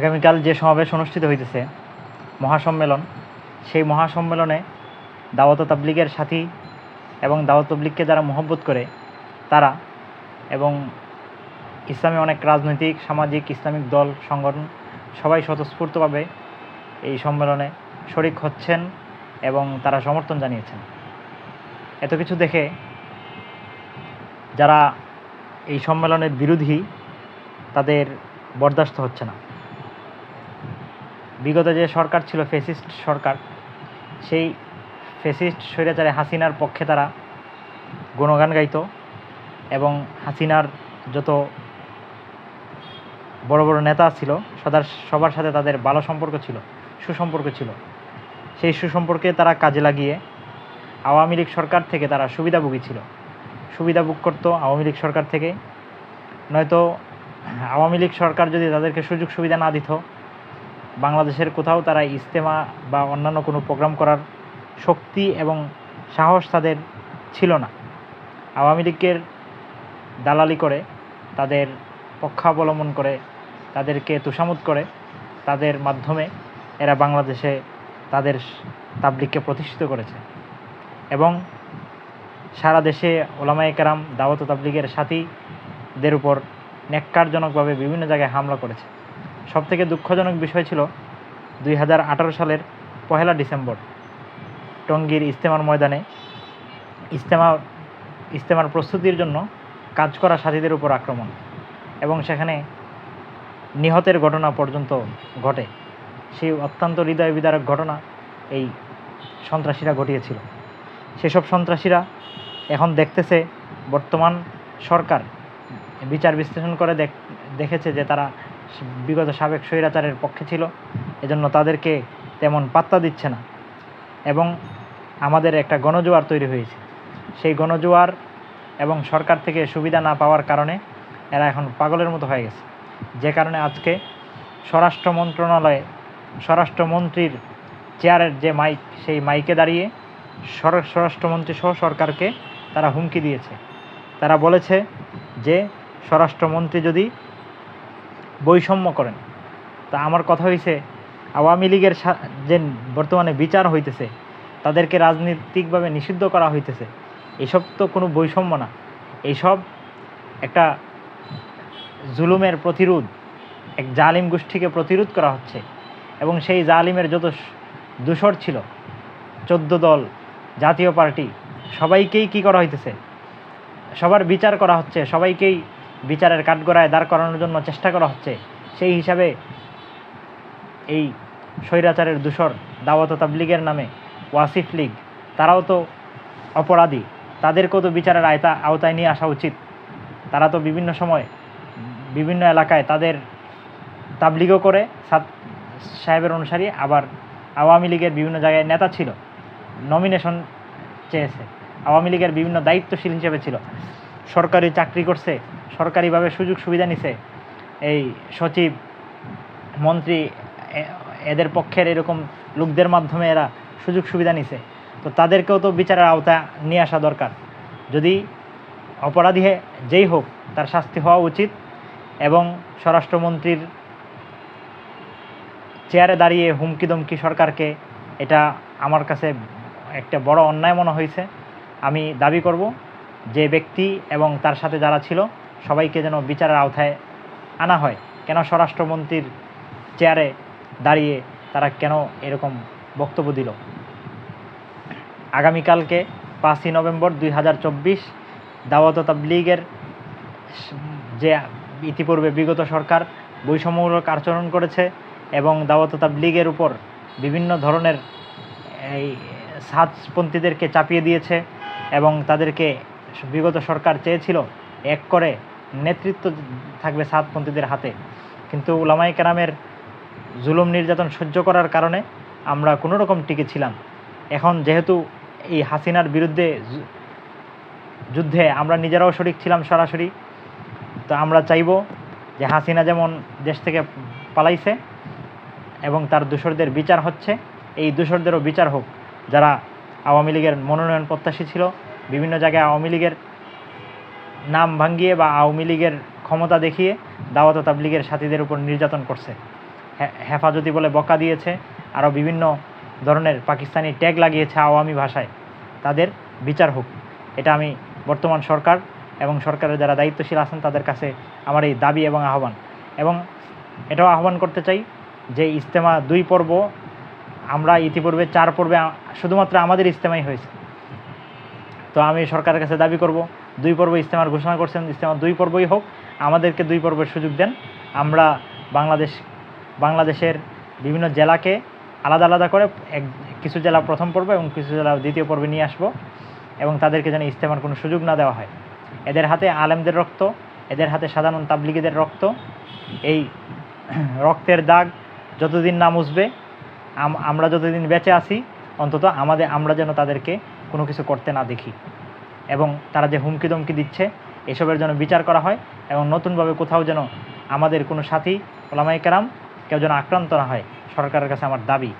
আগামীকাল যে সমাবেশ অনুষ্ঠিত হইতেছে, মহাসম্মেলন, সেই মহাসম্মেলনে দাওয়াত তাবলিগের সাথী এবং দাওয়াত তাবলিগকে যারা মহব্বত করে, তারা এবং ইসলামী অনেক রাজনৈতিক, সামাজিক, ইসলামিক দল, সংগঠন, সবাই স্বতঃস্ফূর্তভাবে এই সম্মেলনে শরিক হচ্ছেন এবং তারা সমর্থন জানিয়েছেন। এত কিছু দেখে যারা এই সম্মেলনের বিরোধী, তাদের বরদাস্ত হচ্ছে না। বিগত যে সরকার ছিল, ফেসিস্ট সরকার, সেই ফেসিস্ট স্বৈরাচারে হাসিনার পক্ষে তারা গুণগান গাইত এবং হাসিনার যত বড় বড় নেতা ছিল, সদার সবার সাথে তাদের ভালো সম্পর্ক ছিল, সুসম্পর্ক ছিল। সেই সুসম্পর্কে তারা কাজে লাগিয়ে আওয়ামী লীগ সরকার থেকে তারা সুবিধাভোগী ছিল। সুবিধা ভোগ করতো আওয়ামী লীগ সরকার থেকে। নয়তো আওয়ামী লীগ সরকার যদি তাদেরকে সুযোগ সুবিধা না দিত বাংলাদেশের কোথাও তারা ইজতেমা বা অন্যান্য কোনো প্রোগ্রাম করার শক্তি এবং সাহস তাদের ছিল না। আওয়ামী লীগের দালালি করে, তাদের পক্ষাবলম্বন করে, তাদেরকে তুষামুদ করে, তাদের মাধ্যমে এরা বাংলাদেশে তাদের তাবলিগকে প্রতিষ্ঠিত করেছে। এবং সারা দেশে ওলামায়ে কেরাম, দাওয়াত তাবলিগের সাথীদের উপর ন্যাক্কারজনকভাবে বিভিন্ন জায়গায় হামলা করেছে। সবথেকে দুঃখজনক বিষয় ছিল দুই হাজার আঠারো সালের পহেলা ডিসেম্বর, টঙ্গীর ইস্তেমার ময়দানে। ইস্তেমা ইস্তেমার প্রস্তুতির জন্য কাজ করা সাথীদের উপর আক্রমণ এবং সেখানে নিহতের ঘটনা পর্যন্ত ঘটে। সেই অত্যন্ত হৃদয় বিদারক ঘটনা এই সন্ত্রাসীরা ঘটিয়েছিল। সেসব সন্ত্রাসীরা এখন দেখতেছে বর্তমান সরকার বিচার বিশ্লেষণ করে দেখ, দেখেছে যে তারা বিগত সাবেক স্বৈরাচারের পক্ষে ছিল, এজন্য তাদেরকে তেমন পাত্তা দিচ্ছে না এবং আমাদের একটা গণজোয়ার তৈরি হয়েছে। সেই গণজোয়ার এবং সরকার থেকে সুবিধা না পাওয়ার কারণে এরা এখন পাগলের মতো হয়ে গেছে। যে কারণে আজকে স্বরাষ্ট্র মন্ত্রণালয়ে স্বরাষ্ট্রমন্ত্রীর চেয়ারের যে মাইক, সেই মাইকে দাঁড়িয়ে স্বর- স্বরাষ্ট্রমন্ত্রী সহ সরকারকে তারা হুমকি দিয়েছে। তারা বলেছে যে স্বরাষ্ট্রমন্ত্রী যদি বৈষম্য করেন। তা আমার কথা হয়েছে আওয়ামী লীগের যে বর্তমানে বিচার হইতেছে, তাদেরকে রাজনৈতিকভাবে নিষিদ্ধ করা হইতেছে, এসব তো কোনো বৈষম্য না। এইসব একটা জুলুমের প্রতিরোধ, এক জালিম গোষ্ঠীকে প্রতিরোধ করা হচ্ছে। এবং সেই জালিমের যত দূষর ছিল, চোদ্দ দল, জাতীয় পার্টি, সবাইকেই কি করা হইতেছে? সবার বিচার করা হচ্ছে, সবাইকেই বিচারের কাঠগড়ায় দাঁড় করানোর জন্য চেষ্টা করা হচ্ছে। সেই হিসাবে এই স্বৈরাচারের দূষর দাওয়াত তাবলিগের নামে ওয়াসিফ লীগ, তারাও তো অপরাধী। তাদেরকেও তো বিচারের আয়তা আওতায় নিয়ে আসা উচিত? তারা তো বিভিন্ন সময় বিভিন্ন এলাকায় তাদের তাবলিগও করে, সাত সাহেবের অনুসারী, আবার আওয়ামী লীগের বিভিন্ন জায়গায় নেতা ছিল নমিনেশন চেয়েছে। আওয়ামী লীগের বিভিন্ন দায়িত্বশীল হিসেবে ছিল। সরকারি চাকরি করছে, সরকারিভাবে সুযোগ সুবিধা নিছে। এই সচিব, মন্ত্রী এদের পক্ষের এরকম লোকদের মাধ্যমে এরা সুযোগ সুবিধা নিছে। তো তাদেরকেও তো বিচারের আওতা নিয়ে আসা দরকার। যদি অপরাধী যেই হোক, তার শাস্তি হওয়া উচিত এবং স্বরাষ্ট্রমন্ত্রীর চেয়ারে দাঁড়িয়ে হুমকি দমকি সরকারকে এটা আমার কাছে একটা বড় অন্যায় মনে হয়েছে। আমি দাবি করব যে ব্যক্তি এবং তার সাথে যারা ছিল, সবাইকে যেন বিচারের আওতায় আনা হয়। কেন স্বরাষ্ট্রমন্ত্রীর চেয়ারে দাঁড়িয়ে তারা কেন এরকম বক্তব্য দিল? আগামীকালকে পাঁচই নভেম্বর দুই হাজার চব্বিশ দাওয়াত তাবলিগের যে ইতিপূর্বে বিগত সরকার বৈষম্যমূলক আচরণ করেছে এবং দাওয়াত তাবলিগের উপর বিভিন্ন ধরনের এই সাজপন্থীদেরকে চাপিয়ে দিয়েছে এবং তাদেরকে বিগত সরকার চেয়েছিল এক করে নেতৃত্ব থাকবে সাতপন্থীদের হাতে। কিন্তু উলামাই কেরামের জুলুম নির্যাতন সহ্য করার কারণে আমরা কোনো রকম টিকে ছিলাম। এখন যেহেতু এই হাসিনার বিরুদ্ধে যুদ্ধে আমরা নিজেরাও শরিক ছিলাম সরাসরি, তো আমরা চাইব যে হাসিনা যেমন দেশ থেকে পালাইছে এবং তার দূষরদের বিচার হচ্ছে, এই দূষরদেরও বিচার হোক। যারা আওয়ামী লীগের মনোনয়ন প্রত্যাশী ছিল বিভিন্ন জায়গায় আওয়ামী লীগের নাম ভাঙ্গিয়ে বা আওয়ামী লীগের ক্ষমতা দেখিয়ে দাওয়াত তাবলিগের সাথীদের উপর নির্যাতন করছে। হেফাজতি বলে বকা দিয়েছে আরও বিভিন্ন ধরনের পাকিস্তানি ট্যাগ লাগিয়েছে আওয়ামী ভাষায়। তাদের বিচার হোক। এটা আমি বর্তমান সরকার এবং সরকারের যারা দায়িত্বশীল আছেন তাদের কাছে আমার এই দাবি এবং আহ্বান। এবং এটাও আহ্বান করতে চাই যে ইজতেমা দুই পর্ব, আমরা ইতিপূর্বে চার পর্বে, শুধুমাত্র আমাদের ইজতেমাই হয়েছে। তো আমি সরকারের কাছে দাবি করব, দুই পর্ব ইজতেমার ঘোষণা করছেন ইজতেমা দুই পর্বই হোক, আমাদেরকে দুই পর্বের সুযোগ দেন। আমরা বাংলাদেশ, বাংলাদেশের বিভিন্ন জেলাকে আলাদা আলাদা করে এক, কিছু জেলা প্রথম পর্ব এবং কিছু জেলা দ্বিতীয় পর্বে নিয়ে আসব এবং তাদেরকে যেন ইজতেমার কোনো সুযোগ না দেওয়া হয়। এদের হাতে আলেমদের রক্ত, এদের হাতে সাধারণ তাবলিগীদের রক্ত, এই রক্তের দাগ যতদিন না আম- আমরা যতদিন বেঁচে আছি, অন্তত আমাদের, আমরা যেন তাদেরকে কোনো কিছু করতে না দেখি। এবং তারা যে হুমকি দমকি দিচ্ছে, এসবের জন্য বিচার করা হয় এবং নতুনভাবে কোথাও যেন আমাদের কোনো সাথী ওলামাই কেরাম কেউ যেন আক্রান্ত না হয়, সরকারের কাছে আমার দাবি।